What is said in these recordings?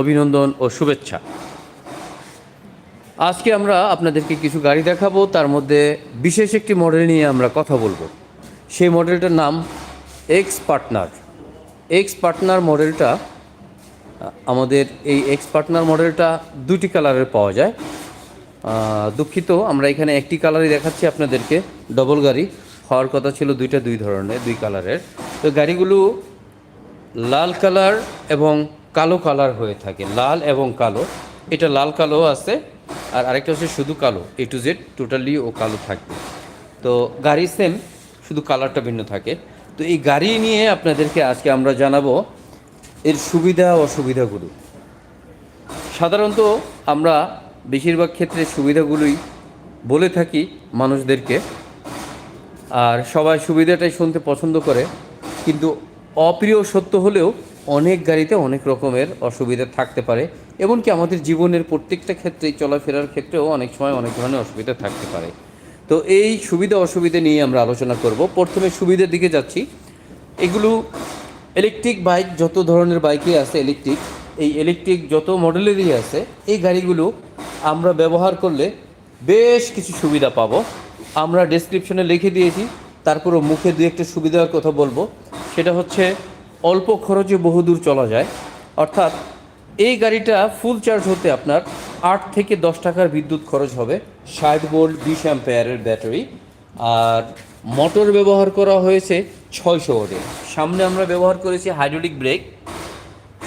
অভিনন্দন ও শুভেচ্ছা। আজকে আমরা আপনাদেরকে কিছু গাড়ি দেখাবো, তার মধ্যে বিশেষ একটি মডেল নিয়ে আমরা কথা বলব। সেই মডেলটার নাম এক্স পার্টনার এক্স পার্টনার মডেলটা, আমাদের এই এক্স পার্টনার মডেলটা দুটি কালারের পাওয়া যায়। দুঃখিত, আমরা এখানে একটি কালারই দেখাচ্ছি আপনাদেরকে। ডবল গাড়ি। হওয়ার কথা ছিল দুইটা দুই ধরনের, দুই কালারের। তো গাড়িগুলো লাল কালার এবং কালো কালার হয়ে থাকে, লাল এবং কালো। এটা লাল কালো আছে আর আরেকটা হচ্ছে শুধু কালো এ টু জেড টোটালি ও কালো থাকবে। তো গাড়ি সেম শুধু কালারটা ভিন্ন থাকে। তো এই গাড়ি নিয়ে আপনাদেরকে আজকে আমরা জানাব এর সুবিধা, অসুবিধাগুলো। সাধারণত আমরা বেশিরভাগ ক্ষেত্রে সুবিধাগুলোই বলে থাকি মানুষদেরকে। আর সবাই সুবিধাটাই শুনতে পছন্দ করে, কিন্তু অপ্রিয় সত্য হলেও অনেক গাড়িতে অনেক রকমের অসুবিধা থাকতে পারে, এমনকি আমাদের জীবনের প্রত্যেকটা ক্ষেত্রেই, চলাফেরার ক্ষেত্রেও অনেক সময় অনেক ধরনের অসুবিধা থাকতে পারে। তো এই সুবিধা অসুবিধা নিয়ে আমরা আলোচনা করব। প্রথমে সুবিধার দিকে যাচ্ছি। এগুলো ইলেকট্রিক বাইক যত ধরনের বাইকই আছে ইলেকট্রিক এই ইলেকট্রিক যত মডেলেরই আছে, এই গাড়িগুলো আমরা ব্যবহার করলে বেশ কিছু সুবিধা পাবো। আমরা ডেসক্রিপশনে লিখে দিয়েছি, তারপরও মুখে দু একটা সুবিধার কথা বলব। সেটা হচ্ছে অল্প খরচে বহুদূর চলা যায়। অর্থাৎ এই গাড়িটা ফুল চার্জ হতে আপনার আট থেকে দশ টাকার বিদ্যুৎ খরচ হবে, ষাট ভোল্ট বিশ অ্যাম্পেয়ারের ব্যাটারি আর মোটর ব্যবহার করা হয়েছে ছয়শো ওয়াটের সামনে আমরা ব্যবহার করেছি হাইড্রোলিক ব্রেক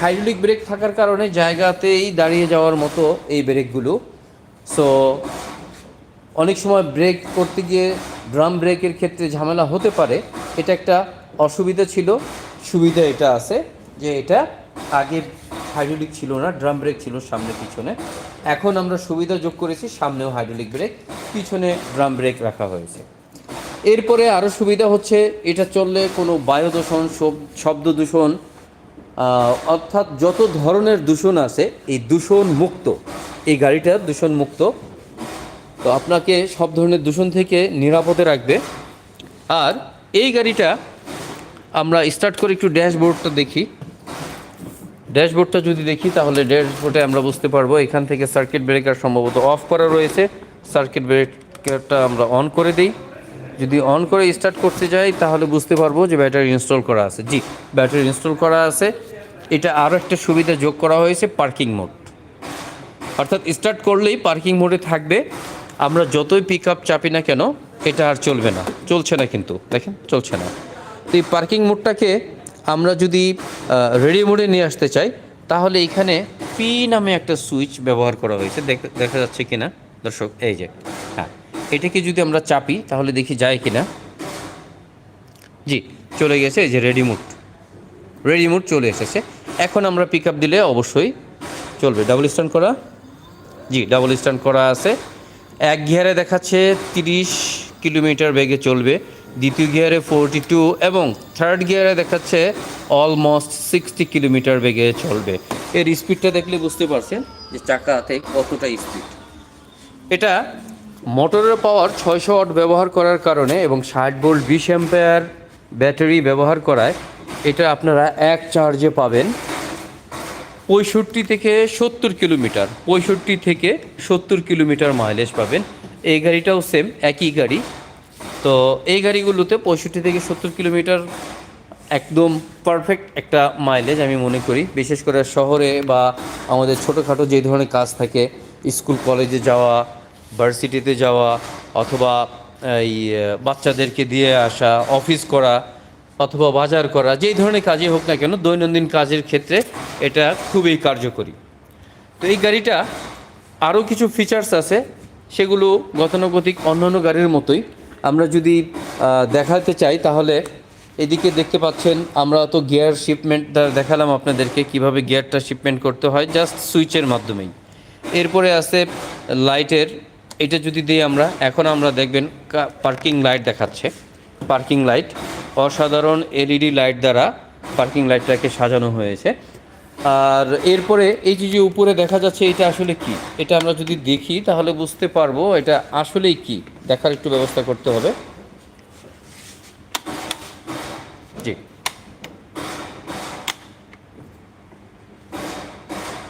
হাইড্রোলিক ব্রেক থাকার কারণে জায়গাতেই দাঁড়িয়ে যাওয়ার মতো এই ব্রেকগুলো সো অনেক সময় ব্রেক করতে গিয়ে ড্রাম ব্রেকের ক্ষেত্রে ঝামেলা হতে পারে। এটা একটা অসুবিধা ছিল। সুবিধা এটা আছে যে এটা আগে হাইড্রোলিক ছিল না ড্রাম ব্রেক ছিল সামনে পিছনে। এখন আমরা সুবিধা যোগ করেছি, সামনেও হাইড্রোলিক ব্রেক পিছনে ড্রাম ব্রেক রাখা হয়েছে। এরপরে আরও সুবিধা হচ্ছে, এটা চললে কোনো বায়ু দূষণ শব- শব্দ দূষণ অর্থাৎ যত ধরনের দূষণ আছে, এই দূষণ মুক্ত, এই গাড়িটা দূষণ মুক্ত। তো আপনাকে সব ধরনের দূষণ থেকে নিরাপদে রাখবে। আর এই গাড়িটা আমরা স্টার্ট করে একটু ড্যাশবোর্ডটা দেখি। ড্যাশবোর্ডটা যদি দেখি, তাহলে ড্যাশবোর্ডে আমরা বুঝতে পারব এখান থেকে সার্কিট ব্রেকার সম্ভবত অফ করা রয়েছে। সার্কিট ব্রেকারটা আমরা অন করে দিই। যদি অন করে স্টার্ট করতে যাই, তাহলে বুঝতে পারব যে ব্যাটারি ইনস্টল করা আছে। জি ব্যাটারি ইনস্টল করা আছে। এটা আরও একটা সুবিধা যোগ করা হয়েছে পার্কিং মোড অর্থাৎ স্টার্ট করলেই পার্কিং মোডে থাকবে। আমরা যতই পিক আপ চাপি না কেন, এটা আর চলবে না। চলছে না কিন্তু। দেখেন, চলছে না। এই পার্কিং মোডটাকে আমরা যদি রেডি মোডে নিয়ে আসতে চাই, তাহলে এখানে পি নামে একটা সুইচ ব্যবহার করা হয়েছে। দেখা যাচ্ছে কিনা? দর্শক, এই যে হ্যাঁ এটাকে যদি আমরা চাপি, তাহলে দেখি যায় কিনা? জি, চলে গেছে, এই যে রেডি মোড রেডি মোড চলে এসেছে। এখন আমরা পিক আপ দিলে অবশ্যই চলবে। ডাবল স্ট্যান্ড করা? জি ডাবল স্ট্যান্ড করা আছে। এক ঘেয়ারে দেখাচ্ছে তিরিশ কিলোমিটার বেগে চলবে। দ্বিতীয় গিয়ারে ফোরটি টু এবং থার্ড গিয়ারে দেখাচ্ছে অলমোস্ট সিক্সটি কিলোমিটার বেগে চলবে। এর স্পিডটা দেখলে বুঝতে পারছেন যে চাকাতে কতটা স্পিড এটা মোটরের পাওয়ার ছয়শো ওয়াট ব্যবহার করার কারণে এবং ষাট ভোল্ট বিশ অ্যাম্পেয়ার ব্যাটারি ব্যবহার করায়, এটা আপনারা এক চার্জে পাবেন পঁয়ষট্টি থেকে সত্তর কিলোমিটার পঁয়ষট্টি থেকে সত্তর কিলোমিটার মাইলেজ পাবেন। এই গাড়িটাও সেম একই গাড়ি। তো এই গাড়িগুলোতে পঁয়ষট্টি থেকে সত্তর কিলোমিটার একদম পারফেক্ট একটা মাইলেজ আমি মনে করি। বিশেষ করে শহরে বা আমাদের ছোটোখাটো যে ধরনের কাজ থাকে, স্কুল, কলেজে যাওয়া, ভার্সিটিতে যাওয়া অথবা এই বাচ্চাদেরকে দিয়ে আসা, অফিস করা অথবা বাজার করা, যেই ধরনের কাজই হোক না কেন, দৈনন্দিন কাজের ক্ষেত্রে এটা খুবই কার্যকরী। তো এই গাড়িটা আরও কিছু ফিচার্স আছে, সেগুলো গতানুগতিক অন্যান্য গাড়ির মতোই। আমরা যদি দেখাতে চাই তাহলে এদিকে দেখতে পাচ্ছেন, আমরা তো গিয়ার শিপমেন্ট দেখালাম আপনাদেরকে, কীভাবে গিয়ারটা শিপমেন্ট করতে হয়, জাস্ট সুইচের মাধ্যমেই। এরপরে আছে লাইটের, এটা যদি দিই আমরা, এখন আমরা দেখবেন পার্কিং লাইট দেখাচ্ছে, পার্কিং লাইট, অসাধারণ এলইডি লাইট দ্বারা পার্কিং লাইটটাকে সাজানো হয়েছে। আর এরপরে এই যে যে উপরে দেখা যাচ্ছে এটা আসলে কি? এটা আমরা যদি দেখি তাহলে বুঝতে পারব এটা আসলেই কি? দেখার একটু ব্যবস্থা করতে হবে। জি।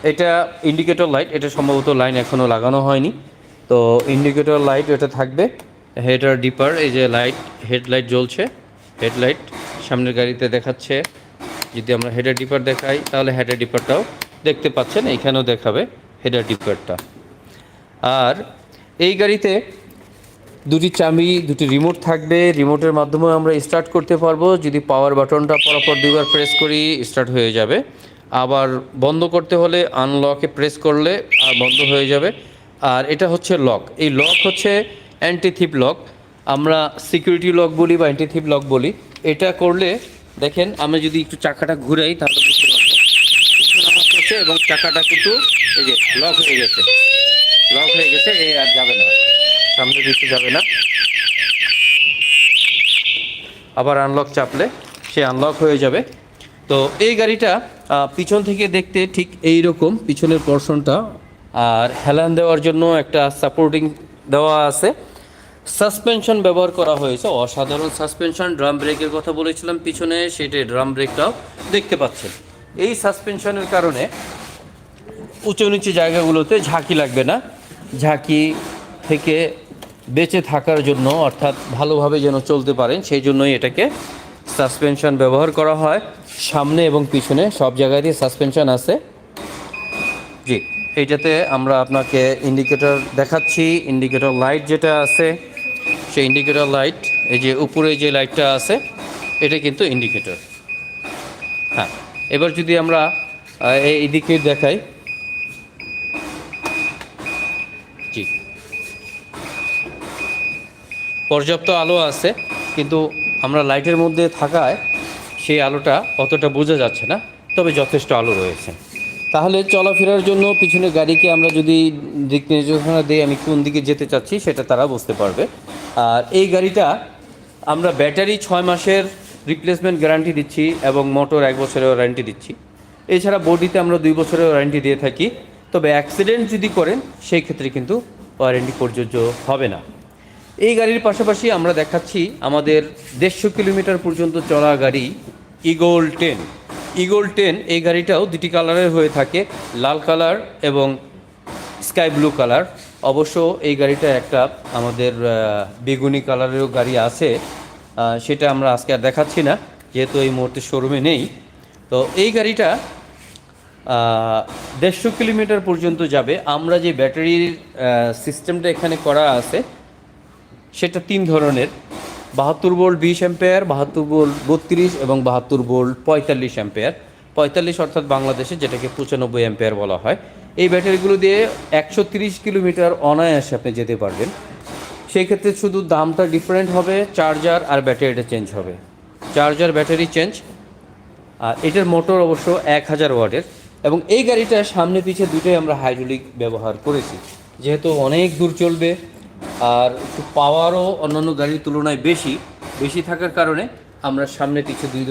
এটা ইন্ডিকেটর লাইট এটা সম্ভবত লাইন এখনও লাগানো হয়নি। তো ইন্ডিকেটর লাইট এটা থাকবে। হেডার ডিপার এই যে লাইট হেডলাইট জ্বলছে। হেডলাইট সামনের গাড়িতে দেখাচ্ছে। যদি আমরা হেডার ডিপার দেখাই, তাহলে হেডার ডিপারটাও দেখতে পাচ্ছেন, এইখানেও দেখাবে হেডার ডিপারটা আর এই গাড়িতে দুটি চাবি, দুটি রিমোট থাকবে। রিমোটের মাধ্যমে আমরা স্টার্ট করতে পারব। যদি পাওয়ার বাটনটা পরপর দুবার প্রেস করি স্টার্ট হয়ে যাবে। আবার বন্ধ করতে হলে আনলকে প্রেস করলে আর বন্ধ হয়ে যাবে। আর এটা হচ্ছে লক এই লক হচ্ছে অ্যান্টিথিপ লক আমরা সিকিউরিটি লক বলি বা অ্যান্টিথিপ লক বলি। এটা করলে দেখেন আমরা যদি একটু চাকাটা ঘুরাই, তাহলে বুঝতে পারব। এবং চাকাটা কিন্তু এই যে লক হয়ে গেছে। লক হয়ে গেছে, এ আর যাবে না। সামনে দিকে যাবে না। আবার আনলক চাপলে সে আনলক হয়ে যাবে। তো এই গাড়িটা পিছন থেকে দেখতে ঠিক এই রকম পিছনের পোর্শনটা আর হেলান দেওয়ার জন্য একটা সাপোর্টিং দেওয়া আছে। সাসপেনশন ব্যবহার করা হয়েছে। অসাধারণ সাসপেনশন, ড্রাম ব্রেকের কথা বলেছিলাম, পিছনে সেটা ড্রাম ব্রেকটাও দেখতে পাচ্ছেন। এই সাসপেনশনের কারণে উঁচু নিচু জায়গাগুলোতে ঝাঁকি লাগবে না। ঝাঁকি থেকে বেঁচে থাকার জন্য, অর্থাৎ ভালোভাবে যেন চলতে পারেন, সেই জন্যই এটাকে সাসপেনশন ব্যবহার করা হয়। সামনে এবং পিছনে সব জায়গাতেই সাসপেনশন আছে। জি, এইটাতে আমরা আপনাকে ইন্ডিকেটর দেখাচ্ছি। ইন্ডিকেটর লাইট যেটা আছে সেই ইন্ডিকেটর লাইট এই যে উপরে যে লাইটটা আছে, এটা কিন্তু ইন্ডিকেটর হ্যাঁ এবার যদি আমরা এই এদিকে দেখাই। জি। পর্যাপ্ত আলো আছে, কিন্তু আমরা লাইটের মধ্যে থাকায় সেই আলোটা অতটা বোঝা যাচ্ছে না, তবে যথেষ্ট আলো রয়েছে। তাহলে চলাফেরার জন্য পিছনে গাড়িকে আমরা যদি দিক নির্দেশনা দিই, আমি কোন দিকে যেতে চাচ্ছি সেটা তারা বুঝতে পারবে। আর এই গাড়িটা আমরা ব্যাটারি ছয় মাসের রিপ্লেসমেন্ট গ্যারান্টি দিচ্ছি এবং মোটর এক বছরের ওয়ারেন্টি দিচ্ছি। এছাড়া বডিতে আমরা দুই বছরের ওয়ারেন্টি দিয়ে থাকি। তবে অ্যাক্সিডেন্ট যদি করেন, সেই ক্ষেত্রে কিন্তু ওয়ারেন্টি প্রযোজ্য হবে না। এই গাড়ির পাশাপাশি আমরা দেখাচ্ছি আমাদের দেড়শো কিলোমিটার পর্যন্ত চলা গাড়ি ইগোল টেন ইগোল টেন এই গাড়িটাও দুটি কালারের হয়ে থাকে, লাল কালার এবং স্কাই ব্লু কালার। অবশ্য এই গাড়িটা একটা আমাদের বেগুনি কালারেরও গাড়ি আছে। সেটা আমরা আজকে আর দেখাচ্ছি না, যেহেতু এই মুহূর্তে শোরুমে নেই। তো এই গাড়িটা দেড়শো কিলোমিটার পর্যন্ত যাবে। আমরা যে ব্যাটারির সিস্টেমটা এখানে করা আছে, সেটা তিন ধরনের। বাহাত্তর বোল্ট বিশ অ্যাম্পেয়ার, বাহাত্তর বোল্ট বত্রিশ এবং বাহাত্তর বোল্ট পঁয়তাল্লিশ অ্যাম্পেয়ার। পঁয়তাল্লিশ অর্থাৎ বাংলাদেশে যেটাকে পঁচানব্বই অ্যাম্পেয়ার বলা হয়। এই ব্যাটারিগুলো দিয়ে একশো তিরিশ কিলোমিটার অনায়াসে আপনি যেতে পারবেন। সেই ক্ষেত্রে শুধু দামটা ডিফারেন্ট হবে চার্জার আর ব্যাটারিটা চেঞ্জ হবে। চার্জার ব্যাটারি চেঞ্জ আর এটার মোটর অবশ্য এক হাজার ওয়াটের। এবং এই গাড়িটার সামনে পিছে দুটোই আমরা হাইড্রোলিক ব্যবহার করেছি। যেহেতু অনেক দূর চলবে আর একটু পাওয়ারও অন্যান্য গাড়ির তুলনায় বেশি বেশি থাকার কারণে আমরা সামনে পিছে দুই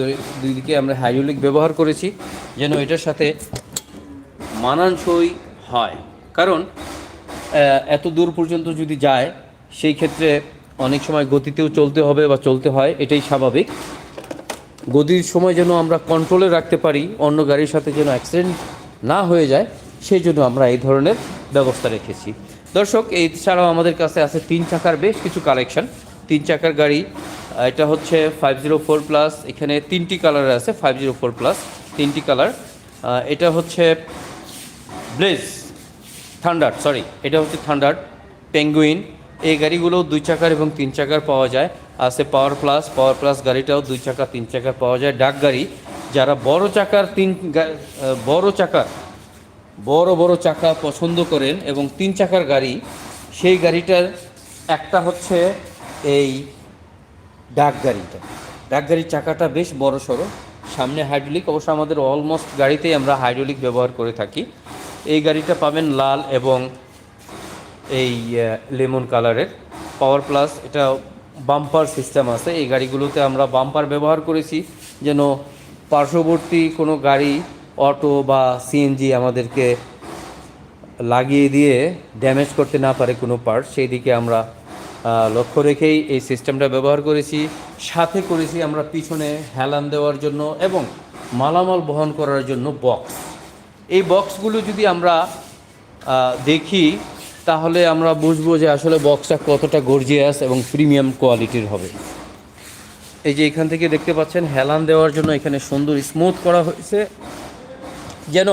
দুই দিকে আমরা হাইড্রোলিক ব্যবহার করেছি, যেন এটার সাথে মানানসই হয়। কারণ এত দূর পর্যন্ত যদি যায়, সেই ক্ষেত্রে অনেক সময় গতিতেও চলতে হবে বা চলতে হয়, এটাই স্বাভাবিক। গতির সময় যেন আমরা কন্ট্রোলে রাখতে পারি, অন্য গাড়ির সাথে যেন অ্যাক্সিডেন্ট না হয়ে যায়, সেই জন্য আমরা এই ধরনের ব্যবস্থা রেখেছি। দর্শক এছাড়াও আমাদের কাছে আছে তিন চাকার বেশ কিছু কালেকশন তিন চাকার গাড়ি এটা হচ্ছে ফাইভ জিরো ফোর প্লাস এখানে তিনটি কালার আছে ফাইভ জিরো ফোর প্লাস তিনটি কালার এটা হচ্ছে ব্লেজ থান্ডার সরি এটা হচ্ছে থান্ডার পেঙ্গুইন এই গাড়িগুলো দুই চাকার এবং তিন চাকার পাওয়া যায়। আছে পাওয়ার প্লাস পাওয়ার প্লাস গাড়িটাও দুই চাকা তিন চাকার পাওয়া যায়। ডাক গাড়ি, যারা বড় চাকার তিন বড় চাকার বড় বড় চাকা পছন্দ করেন এবং তিন চাকার গাড়ি, সেই গাড়িটার একটা হচ্ছে এই ডাক গাড়িটা। ডাক গাড়ির চাকাটা বেশ বড় সড়ো। সামনে হাইড্রোলিক, অবশ্য আমাদের অলমোস্ট গাড়িতেই আমরা হাইড্রোলিক ব্যবহার করে থাকি। এই গাড়িটা পাবেন লাল এবং এই লেমন কালারের। পাওয়ার প্লাস এটা বাম্পার সিস্টেম আছে। এই গাড়িগুলোতে আমরা বাম্পার ব্যবহার করেছি। যেন পার্শ্ববর্তী কোনো গাড়ি অটো বা সিএনজি আমাদেরকে লাগিয়ে দিয়ে ড্যামেজ করতে না পারে কোনো পার্ট সেই দিকে আমরা লক্ষ্য রেখেই এই সিস্টেমটা ব্যবহার করেছি। সাথে করেছি আমরা পিছনে হেলান দেওয়ার জন্য এবং মালামাল বহন করার জন্য বক্স এই বক্সগুলো যদি আমরা দেখি, তাহলে আমরা বুঝব যে আসলে বক্সটা কতটা গর্জিয়াস এবং প্রিমিয়াম কোয়ালিটির হবে। এই যে এখান থেকে দেখতে পাচ্ছেন, হেলান দেওয়ার জন্য এখানে সুন্দর স্মুথ করা হয়েছে। যেন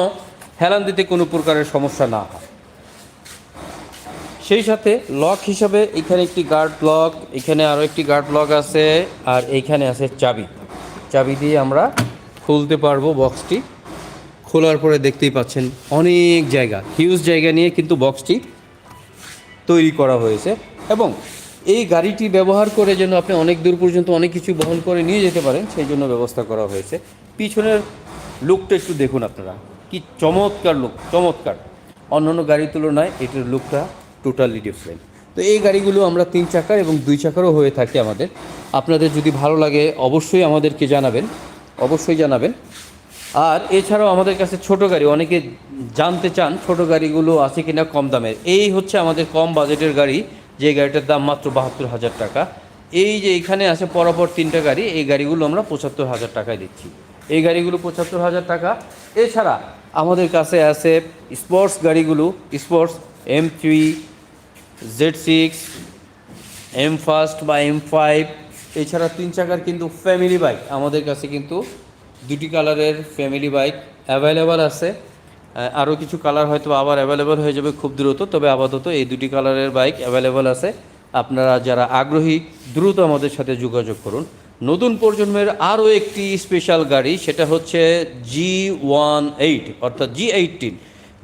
হেলান দিতে কোনো প্রকারের সমস্যা না হয়। সেই সাথে লক হিসাবে এখানে একটি গার্ড লক, এখানে আরও একটি গার্ড লক আছে, আর এইখানে আছে চাবি। চাবি দিয়ে আমরা খুলতে পারব বক্সটি। খোলার পরে দেখতেই পাচ্ছেন অনেক জায়গা, হিউজ জায়গা নিয়ে কিন্তু বক্সটি তৈরি করা হয়েছে। এবং এই গাড়িটি ব্যবহার করে যেন আপনি অনেক দূর পর্যন্ত অনেক কিছু বহন করে নিয়ে যেতে পারেন, সেই জন্য ব্যবস্থা করা হয়েছে। পিছনের লুকটা একটু দেখুন আপনারা। কি চমৎকার লুক, চমৎকার। অন্যান্য গাড়ির তুলনায় এটার লুকটা টোটালি ডিফারেন্ট তো এই গাড়িগুলো আমরা তিন চাকার এবং দুই চাকারও হয়ে থাকে আমাদের। আপনাদের যদি ভালো লাগে, অবশ্যই আমাদেরকে জানাবেন। অবশ্যই জানাবেন। আর এছাড়াও আমাদের কাছে ছোট গাড়ি, অনেকে জানতে চান ছোট গাড়িগুলো আছে কিনা কম দামের এই হচ্ছে আমাদের কম বাজেটের গাড়ি, যে গাড়িটার দাম মাত্র বাহাত্তর হাজার টাকা। এই যে এখানে আছে পরপর তিনটা গাড়ি, এই গাড়িগুলো আমরা পঁচাত্তর হাজার টাকায় দিচ্ছি। এই গাড়িগুলো পঁচাত্তর হাজার টাকা। এছাড়া আমাদের কাছে আছে স্পোর্টস গাড়িগুলো, sports M three Z six M first বা এম ফাইভ এছাড়া তিন চাকার কিন্তু ফ্যামিলি বাইক আমাদের কাছে কিন্তু দুটি কালারের ফ্যামিলি বাইক অ্যাভেলেবল আছে। আরও কিছু কালার হয়তো আবার অ্যাভেলেবল হয়ে যাবে খুব দ্রুত, তবে আপাতত এই দুটি কালারের বাইক অ্যাভেলেবল আছে। আপনারা যারা আগ্রহী, দ্রুত আমাদের সাথে যোগাযোগ করুন। নতুন প্রজন্মের আরও একটি স্পেশাল গাড়ি, সেটা হচ্ছে জি ওয়ান এইট অর্থাৎ জি এইটিন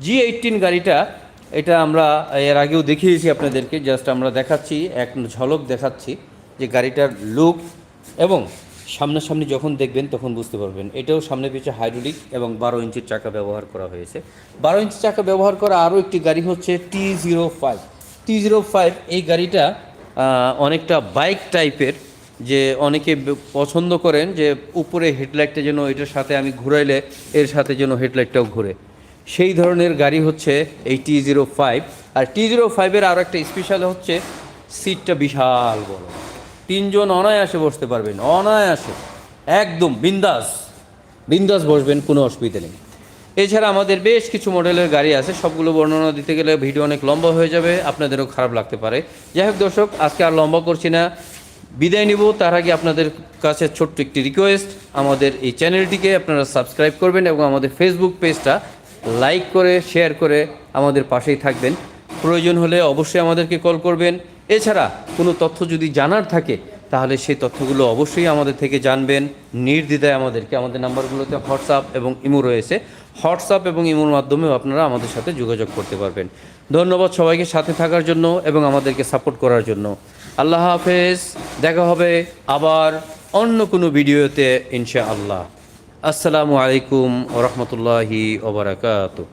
জি এইটিন গাড়িটা, এটা আমরা এর আগেও দেখিয়েছি আপনাদেরকে জাস্ট আমরা দেখাচ্ছি, এক ঝলক দেখাচ্ছি যে গাড়িটার লুক এবং সামনাসামনি যখন দেখবেন তখন বুঝতে পারবেন। এটাও সামনে পিছিয়ে হাইড্রোলিক এবং বারো ইঞ্চির চাকা ব্যবহার করা হয়েছে। বারো ইঞ্চি চাকা ব্যবহার করা আরও একটি গাড়ি হচ্ছে T zero five T zero five এই গাড়িটা অনেকটা বাইক টাইপের যে অনেকে পছন্দ করেন যে উপরে হেডলাইটটা যেন এটার সাথে আমি ঘুরাইলে এর সাথে যেন হেডলাইটটাও ঘুরে। সেই ধরনের গাড়ি হচ্ছে এই টি জিরো ফাইভ আর টি জিরো ফাইভের আরও একটা স্পেশাল হচ্ছে সিটটা বিশাল বড়। তিনজন অনায়াসে বসতে পারবেন, অনায়াসে। একদম বিন্দাস। বিন্দাস বসবেন, কোনো অসুবিধা নেই। এছাড়া আমাদের বেশ কিছু মডেলের গাড়ি আছে, সবগুলো বর্ণনা দিতে গেলে ভিডিও অনেক লম্বা হয়ে যাবে, আপনাদেরও খারাপ লাগতে পারে। যাই হোক দর্শক, আজকে আর লম্বা করছি না। বিদায় নিব। তার আগে আপনাদের কাছে ছোট্ট একটি রিকোয়েস্ট আমাদের এই চ্যানেলটিকে আপনারা সাবস্ক্রাইব করবেন এবং আমাদের ফেসবুক পেজটা লাইক করে শেয়ার করে আমাদের পাশেই থাকবেন। প্রয়োজন হলে অবশ্যই আমাদেরকে কল করবেন। এছাড়া কোনো তথ্য যদি জানার থাকে, তাহলে সেই তথ্যগুলো অবশ্যই আমাদের থেকে জানবেন। নির্দ্বিধায় আমাদেরকে, আমাদের নাম্বারগুলোতে হোয়াটসঅ্যাপ এবং ইমো রয়েছে। হোয়াটসঅ্যাপ এবং ইমোর মাধ্যমেও আপনারা আমাদের সাথে যোগাযোগ করতে পারবেন। ধন্যবাদ সবাইকে সাথে থাকার জন্য এবং আমাদেরকে সাপোর্ট করার জন্য। আল্লাহ হাফেজ দেখা হবে আবার অন্য কোনো ভিডিওতে ইনশা আল্লাহ আসসালামু আলাইকুম রহমতুল্লাহি ওবরাকাতু